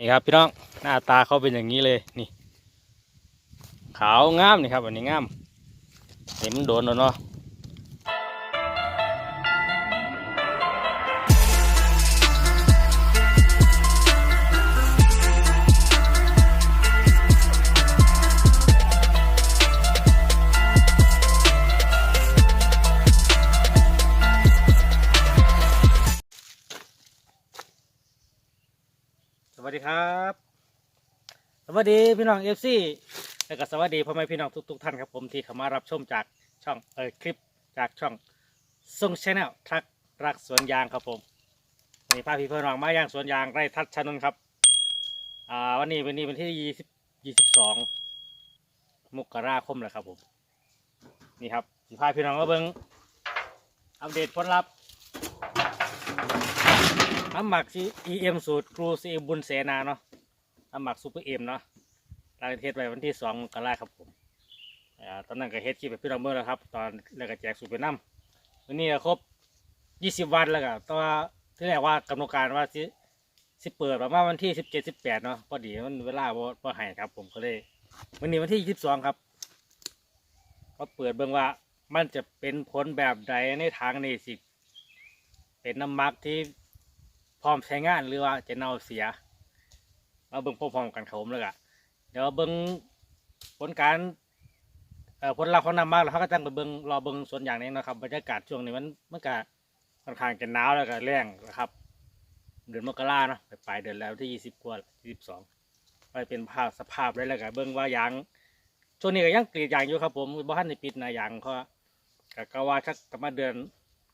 นี่ครับพี่น้องหน้าตาเขาเป็นอย่างนี้เลยนี่ ขาวงามนี่ครับอันนี้งามเห็นมันโดนแล้วเนาะ สวัสดีครับ สวัสดีพี่น้องเอฟซีแล้วก็สวัสดีพ่อแม่พี่น้องทุกๆท่านครับผมที่เข้ามารับชมจากช่องเออคลิปจากช่องทรงชาแนลทักรักสวนยางครับผมนนี้พาพี่เพื่อนน้องมาย่างสวนยางไร่ทัดชนน์ครับอ่าวันนี้วันนี้วันที่ยี่สิบยี่สิบสองมกราคมแล้วครับผมนี่ครับสิพาพี่น้องมาเบิ้งอัปเดตผลลัพธ์ น้ำหมักซีเอ็มสูตรครูซีบุญเสนาเนาะน้ำหมักซูเปอร์เอ็มเนาะรายเทศไปวันที่สองมกราครับผมอ่าตอนนั้นก็เฮ็ดคลิปไปพี่น้องเมื่อแล้วครับ ตอนแล้วก็แจกสูตรไปน้ำวันนี้ก็ครบยี่สิบวันแล้วก็แตัวาที่แรกว่ากำหนดการว่าสิสิเปิดประมาณวันที่สิบเจ็ดสิบแปดเนาะพอดีมันเวลาบ่บ่ให้ครับ ผมก็เลยวันนี้วันที่ยี่สิบสองครับมาเปิดเบิ่งว่ามันจะเป็นผลแบบใดในทางนี้สิ เป็นน้ำหมักที่ พร้อมใช้งานหรือว่าจะเน่าเสียมาเบิ่งพร้อมๆกันครับผมเลยอะเดี๋ยวเบิ่งผลการผลลัพธ์ของน้ำมากแล้วเขาก็ตั้งไปเบิ่งรอเบิ่งส่วนอย่างนี้นะครับบรรยากาศช่วงนี้มันมันก็ค่อนข้างจะหนาวแล้วก็แรงนะครับเดือนมกราเนาะไปลายเดือนแล้วที่ยี่สิบกว่ายี่สิบสองไปเป็นภาพสภาพเลยแล้วก็เบิ่งว่ายางช่วงนี้ก็ยังกรีดยางอยู่ครับผมบ้านในปิดนะยางเขาก็ก็ว่าสักประมาณเดือน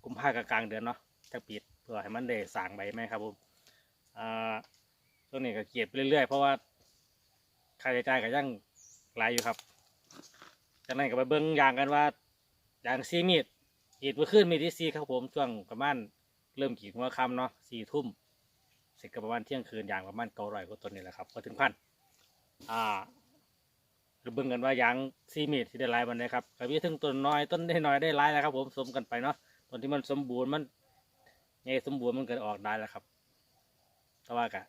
กุมภาพันธ์กลางเดือนเนาะจะปิด เพื่อให้มันได้สางใบไหมครับผมอ่าช่วงนี้ก็เก็บไปเรื่อยๆ เพราะว่าค่าใช้จ่ายก็ยังหลายอยู่ครับ จากนั้นก็ไปเบิ้งยางกันว่ายางซีมีดกีดเมื่อคืนมีที่ซีครับผมช่วงประมาณเริ่มกรีดหัวค่ำเนาะสี่ทุ่มเสร็จก็ประมาณเที่ยงคืนยางประมาณเก้าร้อยกว่าต้นนี่แหละครับพอถึงพันอ่าเราเบิ่งกันว่ายางซีมีดที่ได้ลายมันเลยครับกับวิถึงต้นน้อยต้นได้น้อยได้ลายแล้วครับผมสมกันไปเนาะต้นที่มันสมบูรณ์มัน ใหญ่สมบูรณ์มันเก็ออกได้แล้วครับ แต่ว่ากะ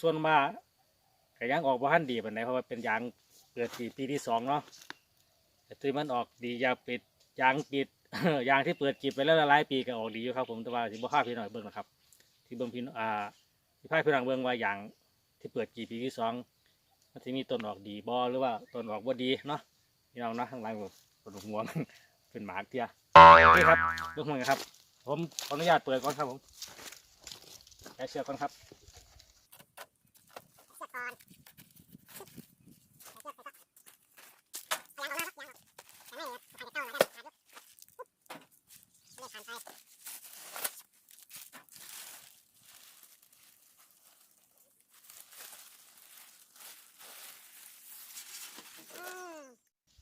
ส่วนมากก็ยังออกบ่ทันดีปานใดเพราะว่าเป็นยางเปิดปีปีที่สองเนาะแต่ที่มันออกดียางปิดยางปิดยางที่เปิดจีบไปแล้วหลายปีก็ออกดีอยู่ครับ ผมแต่ว่าสิบ่พาพี่หน้อยเบิ่งนะครับ ที่เบิ่งพี่อ่าที่พ่ายพี่น้องเบิ่งว่ายางที่เปิดจีบปีที่สองมันสิมีต้นออกดีบ่หรือว่าต้นออกบ่ดีเนาะพี่น้องเนาะข้างหล่างต้นหัวมันเป็นหมากเตี้ยนี่ครับเบิ่งมันกันครับ ผมขออนุญาตเปิดก่อนครับผมแกะเชือกก่อนครับ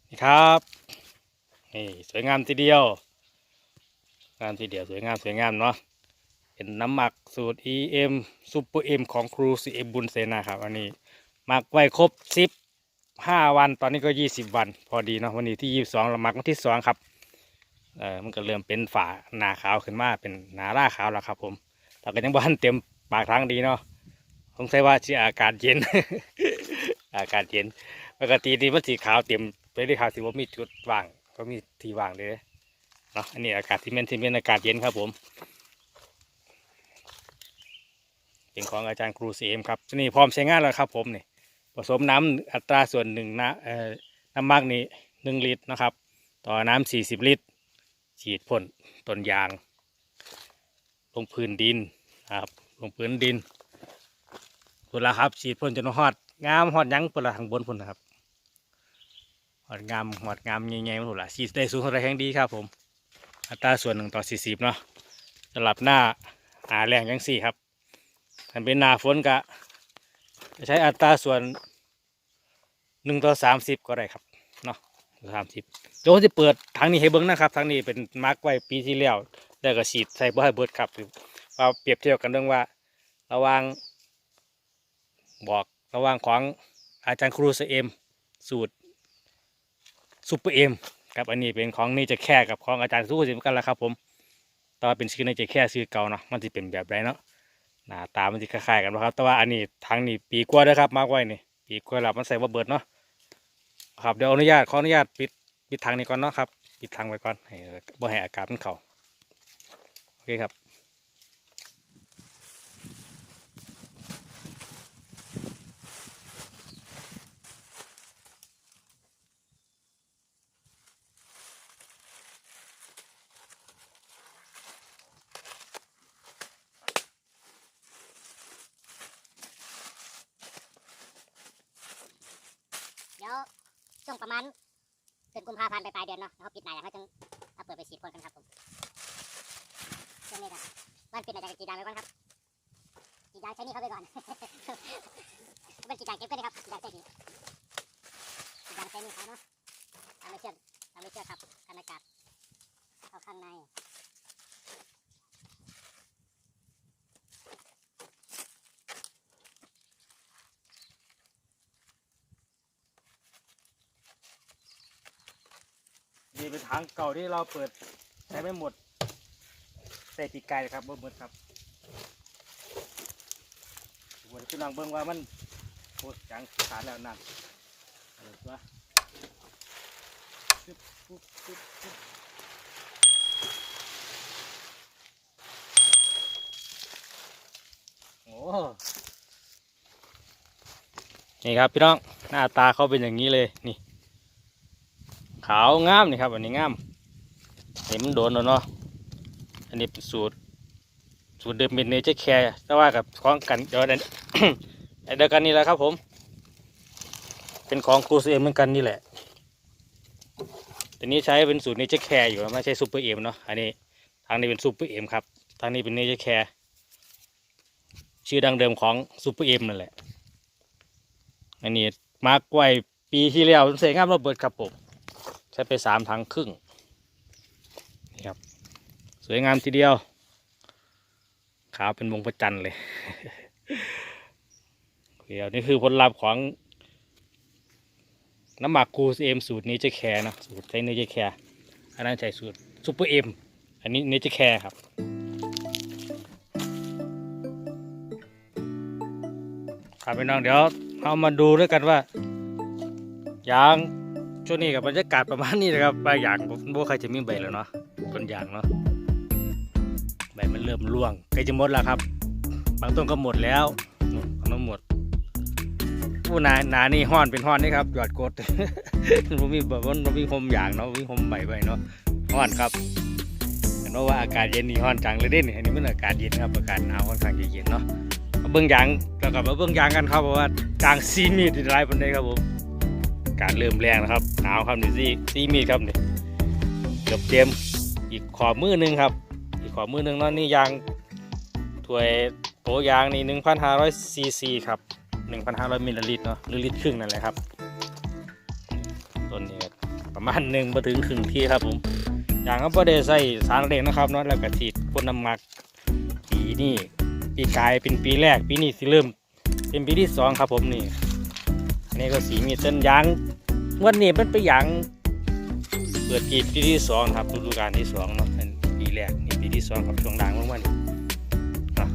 นี่ครับ นี่ สวยงามทีเดียว งามทีเดียวสวยงามสวยงามเนาะเป็นน้ำหมักสูตร EM Super M ของครู CM บุญเสนาครับอันนี้หมักไว้ครบสิบห้าวันตอนนี้ก็ยี่สิบวัน พอดีเนาะวันนี้ที่ยี่สิบสองเราหมักวันที่สองครับเออมันก็เริ่มเป็นฝาหนาขาวขึ้นมาเป็นหนาร่าขาวแล้วครับ ผมแต่ก็ยังบ้านเต็มปากทางดีเนาะสงสัยว่าที่อากาศเย็น อากาศเย็นปกติดีมันสีขาวเต็มไปด้วยขาวสีว่ามีจุดว่าง ก็มีที่ว่างเลย เนาะอันนี้อากาศที่เป็นที่เป็นอากาศเย็นครับผมเป็นของอาจารย์ครูซีเอ็มครับนี่พร้อมใช้งานแล้วครับผมนี่ผสมน้ำอัตราส่วนหนึ่งนะเอ่อน้ำมากนี่หนึ่งลิตรนะครับ ต่อน้ำสี่สิบลิตร ฉีดพ่นต้นยาง ลงพื้นดินนะครับลงพื้นดินพุ่นละครับ ฉีดพ่นจนฮอดงามฮอดยังพุ่นละทางบนพุ่นนะครับหอดงามหอดงามใหญ่ๆมันถูกละสีดได้สูงเท่าไรแห่งดีครับผม อัตราส่วนหนึ่งต่อสี่สิบเนาะสำหรับหน้าหาแรงยังสี่ครับถ้าเป็นหน้าฝนกะใช้อัตราส่วนหนึ่งต่อสามสิบก็ได้ครับเนาะสามสิบโจจะเปิดทางนี้ให้เบิ้งนะครับทางนี้เป็นมาร์กไว้ปีที่แล้วแล้วก็ฉีดใส่บ่ให้เบิดครับว่าเปรียบเทียบกันเรื่องว่า ระว่างบอกระว่างของอาจารย์ครูเสเอ็มสูตรซูเปอร์เอ็ม ครับอันนี้เป็นของนี่จะแค่กับของอาจารย์สู้สิมกันแล้วครับ ผมแต่ว่าเป็นชื่อในจะแค่ชื่อเก่าเนาะมันจะเป็นแบบไรเนาะหน้าตามันจะคล้ายๆกันนะครับแต่ว่าอันนี้ทางนี้ปีกว่าแล้วครับมากไว้นี่ปีกว่าแล้วมันใส่ว่าเบิดเนาะครับเดี๋ยวอนุญาตขออนุญาตปิดปิดทางนี้ก่อนเนาะครับปิดทางไว้ก่อนให้บ่ให้อากาศมันเข้าโอเคครับ ประมาณเดือนกุมภาพันธ์ไปปลายเดือนเนาะเขาปิดหนาอย่างเขาจึงเอาเปิดไปฉีดพ่นกันครับผมช่วงนี้ครับบ้านปิดหนาจากกีดางไปก่อนครับกีดางใช้นี่เข้าไปก่อนเป็นกีดางเก็บกันนะครับกีดางใช้นี่กีดางใช้นี่เขาเนาะทำไม่เชื่อทำไม่เชื่อครับกันอากาศเข้าข้างใน นี่ เป็นถังเก่าที่เราเปิดใช้ไม่หมดใส่ปีกไก่ครับบ่หมดครับวันที่ลองเบิ่งว่ามันโคตรจังขาดแล้วนั่นเอาละปึ๊บปึ๊บปึ๊บปึ๊บโอ้นี่ครับพี่น้องหน้าตาเขาเป็นอย่างนี้เลยนี่าวงามนี่ครับ อันนี้งามเห็นมันโดนแล้วเนาะอันนี้เป็นสูตร สูตรเดิมเป็นเนเจอร์แคร์แต่ว่ากับของกันเดี๋ยวอันอันเดียวกันนี่แหละครับผม เป็นของครูเอ็มเหมือนกันนี่แหละตัวนี้ใช้เป็นสูตรเนเจอร์แคร์อยู่ไม่ใช่ซูเปอร์เอ็มเนาะอันนี้ทางนี้เป็นซูเปอร์เอ็มครับทางนี้เป็นเนเจอร์แคร์ชื่อดังเดิมของซูเปอร์เอ็มนั่นแหละอันนี้มาร์กไว้ปีที่แล้วเสียงามระเบิดครับผม ใช้ไปสามถังครึ่งนี่ครับ สวยงามทีเดียว ขาวเป็นวงประจันเลยเดี๋ยวนี่คือผลลัพธ์ของน้ำหมักคูเอ็มสูตรนี้จะแคร์นะสูตรใช้เนื้อจแคร์อันนั้นใช้สูตรซูเปอร์เอ็มอันนี้เนื้อจแคร์ครับครับพี่น้องเดี๋ยวเอามาดูด้วยกันว่ายาง ช่วงนี้กับบรรยากาศประมาณนี้นะครับบางอย่างบ่ใครจะมีใบแล้วเนาะต้นยางเนาะใบมันเริ่มร่วงใกล้จะหมดแล้วครับ บางต้นก็หมดแล้วนู่นบางต้นหมดผู้นาหนานี่ห้อนเป็นห้อนนี่ครับหยอดกดผมมีแบบว่าผมมีหมยางเนาะมีหมใบใบเนาะห้อนครับเห็นว่าอากาศเย็นนี่ห้อนจังเลยเด้นี่อันนี้มันอากาศเย็นครับอากาศหนาวค่อนข้างจะเย็นเนาะเบื้องยางแล้วก็มาเบื้องยางกันครับเพราะว่ากลางซีมีดไรปันไดครับผม การเริ่มแรงนะครับ หนาวครับนี่ซีซีมีครับนี่เกือบเต็มอีกขอมือหนึงครับ อีกขอมือหนึงนาะนี่ยางถวยโปะยางนี่หนึ่งพันห้าร้อยซีซีครับหนึ่งพันห้าร้อยมิลลิลิตรเนาะหรือลิตรครึ่งนั่นแหละครับต้นนี้ประมาณหนึ่งมาถึงครึ่งที่ครับผมยางก็ไม่ได้ใส่สารเร่งนะครับเนาะแล้วก็ฉีดพ่นน้ำหมักปีนี้ปีกายเป็นปีแรกปีนี้สิเริ่มเป็นปีที่สองครับผมนี่อันนี้ก็สีมีเส้นยาง วันนี้มันไปนยางเปิดกีดปีที่สองครับฤดูกาลที่สองเนาะเป็นปีแรกนี่ปีที่สองครับช่วงด่างมากๆนี่อะ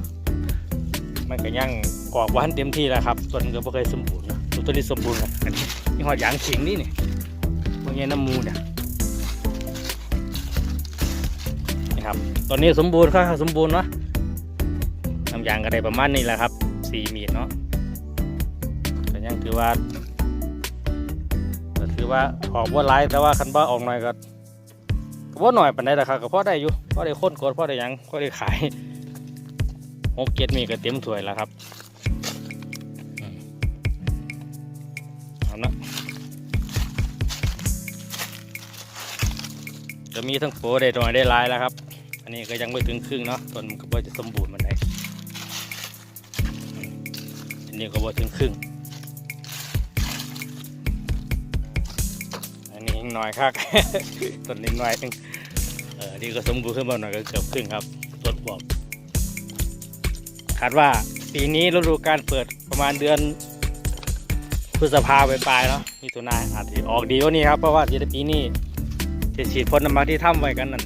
มันก็ยังออกวานเต็มที่แล้วครับต้นก็ไม่เคยสมบูรณ์เนาะต้นนี้สมบูรณ์ครับอันนี้นี่หอดยางฉิงนี่นี่พวกนี้น้ำมูเนี่ยนี่ครับตอนนี้สมบูรณ์ครับสมบูรณ์เนาะน้ำยางก็ได้ประมาณนี้แหละครับสี่มีดเนาะก็ยังถือว่า อว่าออกว่าหลายแต่ว่าคันบ้าออกหน่อยก็ก็บ่หน่อยปานใดล่ะครับก็พอได้อยู่พอได้ค้นกดพอได้ยังพอได้ขายหกเจ็ดมีก็เต็มถ้วยแล้วครับเอานะจะมีทั้งโปรได้หน่อยได้ลายแล้วครับ อันนี้ก็ยังไม่ถึงครึ่งเนาะต้นมันก็บ่จะสมบูรณ์มันไดอืมอันนี้ก็บ่ถึงครึ่ง อันนี้ยังน้อยครับต้นนิดหน่อยหนึงเออนี่ก็สมบูรณ์ขึ้นมาหน่อยก็เกือบครึ่งครับต้นบวบคาดว่าปีนี้ฤดูการเปิดประมาณเดือนพฤษภาปลายเนาะมิถุนาอาจจะออกดีกว่านี้ครับเพราะว่าจะได้ปีนี้จะฉีดพ่นน้ำมันที่ถ้ำไว้กันนั่น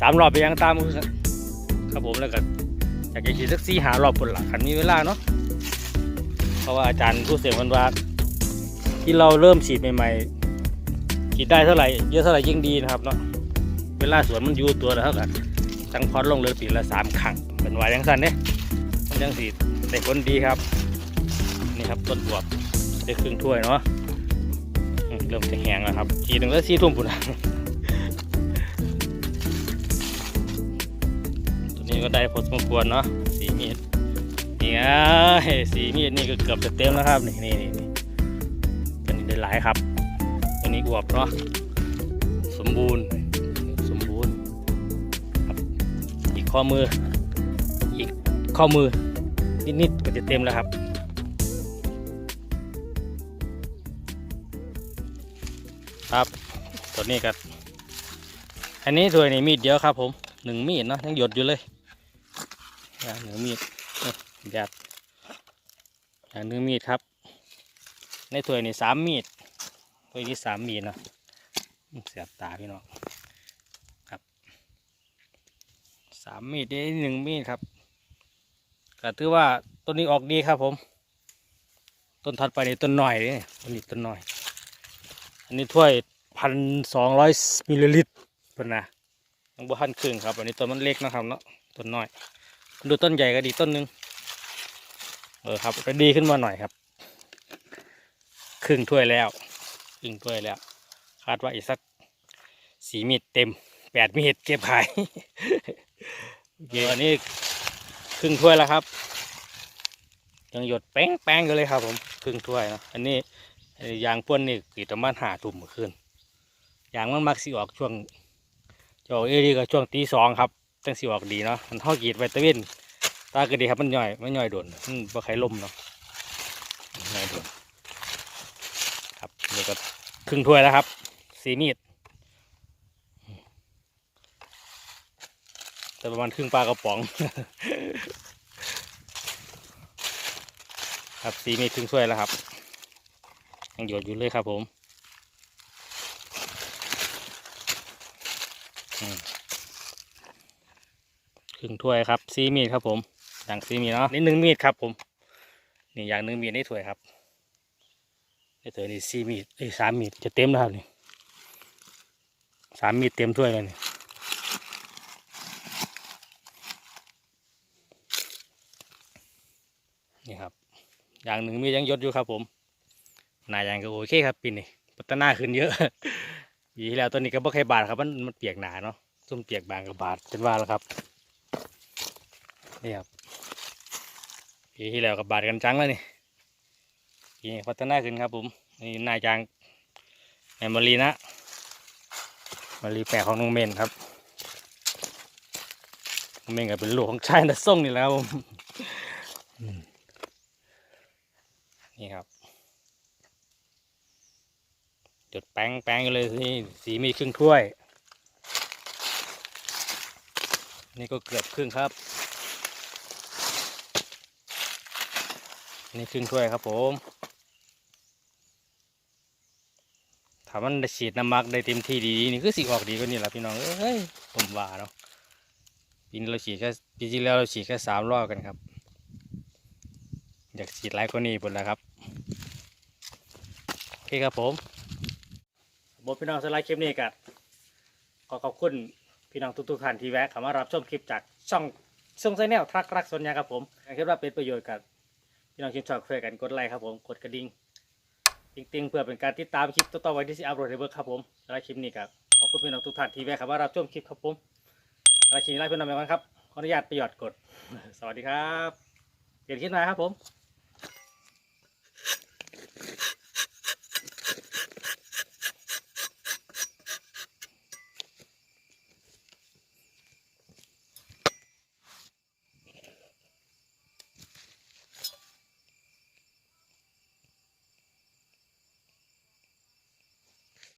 สามรอบไปยังตามครับผมแล้วก็อยากจะฉีดสักสี่หารอบคนละคันมีเวลาเนาะเพราะว่าอาจารย์ผู้เสียงมันว่าที่เราเริ่มฉีดใหม่ๆ ฉีดได้เท่าไหร่เยอะเท่าไหร่ยิ่งดีนะครับเนาะเวลาสวนมันอยู่ตัวแล้วเท่ากันจังพอดลงเลยปีละสามครั้งเป็นวายยังสั้นเนี่ยมันยังสีได้ผลดีครับ นี่ครับต้นบวบได้ครึ่งถ้วยเนาะเริ่มจะแห้งแล้วครับฉีดถึงแล้วสีทุ่มปุ่นตัวนี้ก็ได้พอสมควรเนาะสีมีดนี่ไงสีมีดนี่ก็เกือบจะเต็มแล้วครับนี่นี่นี่นี่ตัวนี้ได้หลายครับ นี้อวบเนาะสมบูรณ์สมบูรณ์ครับอีกข้อมือ อีกข้อมือ นิดๆก็จะเต็มแล้วครับครับตัวนี้ก็อันนี้ถ้วยนี่มีดเดียวครับผมหนึ่งมีดเนาะยังหยดอยู่เลยอ่าหนึ่งมีดนี่แดดอ่าหนึ่งมีดครับ ในถ้วยนี่สามมีด ถ้วยนี้สามมีเนาะเสียบตาพี่น้องครับสามมีดนี่หนึ่งมีดครับก็ถือว่าต้นนี้ออกดีครับผม ต้นถัดไปนี่ต้นหน่อยนี่ต้นนี้ต้นหน่อย อันนี้ถ้วยพันสองร้อยมิลลิลิตรเป็นนะยังบ่ทันครึ่งครับอันนี้ต้นมันเล็กนะครับเนาะต้นน้อย ดูต้นใหญ่ก็ดีต้นหนึงเออครับก็ดีขึ้นมาหน่อยครับ ครึ่งถ้วยแล้ว ครึ่งถ้วยแล้ว คาดว่าอีกสักสีมีดเต็มแปดมีดเก็บขายโอเคอันนี้ครึ่งถ้วยแล้วครับ ยังหยดแป้งแป้งกันเลยครับ ผมครึ่งถ้วยเนาะอันนี้ยางพ่นนี่กีดประมาณหาทุ่มเมื่อคืนยางมันมักสิออกช่วงจะออกเอรีก็ช่วงตีสองครับจังสิออกดีเนาะมันเท่ากีดไวตะเวนตาก็ดีครับมันย่อยมันย่อยโดนมันบ่ไขลมเนาะย่อยโดนครับนี่ก็ค รึ่งถ้วยแล้วครับ สีมีดแต่ประมาณครึ่งปลากระป๋อง ครับสีมีดครึ่งถ้วยแล้วครับยังหยดอยู่เลยครับผมครึ่งถ้วยครับซีมีดครับผมอย่างซีมีดเนาะนี่หนึ่งมีดครับผมนี่อย่างหนึ่งมีดในถ้วยครับ ในถ้วยนี่ซี่มีดไอ้สามมีดจะเต็มแล้วครับนี่สามมีดเต็มถ้วยเลยนี่นี่ครับ อย่างหนึ่งมียังยดอยู่ครับผมหนายางก็โอเคครับปีนี้พัฒนาขึ้นเยอะปีที่แล้วตัวนี้ก็บ่เคยบาดครับมันมันเปียกหนาเนาะซุ่มเปียกบางกับบาดจนว่าแล้วครับนี่ครับปีที่แล้วกับบาดกันจังแล้วนี่ ปีนี้พัฒนาขึ้นครับผมนี่นายจางแมมโมรีนะมารีแปลของน้องเมนครับน้องเมนก็เป็นลูกของชายนัส่งนี่แล้วผมนี่ครับจดแป้งแป้งกันเลยนี่สีมีครึ่งถ้วย นี่ก็เกือบครึ่งครับ นี่ครึ่งถ้วยครับผม ถ้ามันได้ฉีดน้ำมักได้เต็มที่ดีนี่คือสีออกดีกว่านี่แหละพี่น้องเอ้ยผมว่าเนาะปีนี้เราฉีดแค่ปีที่แล้วเราฉีดแค่สามรอบกันครับ อยากฉีดหลายกว่านี้หมดแล้วครับโอเคครับผมบพี่น้องสไลด์คลิปนี้กันขอขอบคุณพี่น้องทุกๆท่านที่แวะเข้ามารับชมคลิปจากช่องช่องไซแนลทักรักสนยาครับผมคิดว่าเป็นประโยชน์กับพี่น้องชิมชอบช่วยกันกดไลค์ครับผมกดกระดิ่ง ติงๆ เพื่อเป็นการติดตามคลิปต่อๆไปที่สิอัพโหลดในเบิร์ครับผมและคลิปนี้ครับขอบคุณพี่น้องทุกท่านที่แวะเข้ามารับชมคลิปครับผมและคลิปนี้ไล่เพื่อนนำไปก่อนครับขออนุญาตประโยชน์กด สวัสดีครับเดี๋ยวคลิปหน้าครับผม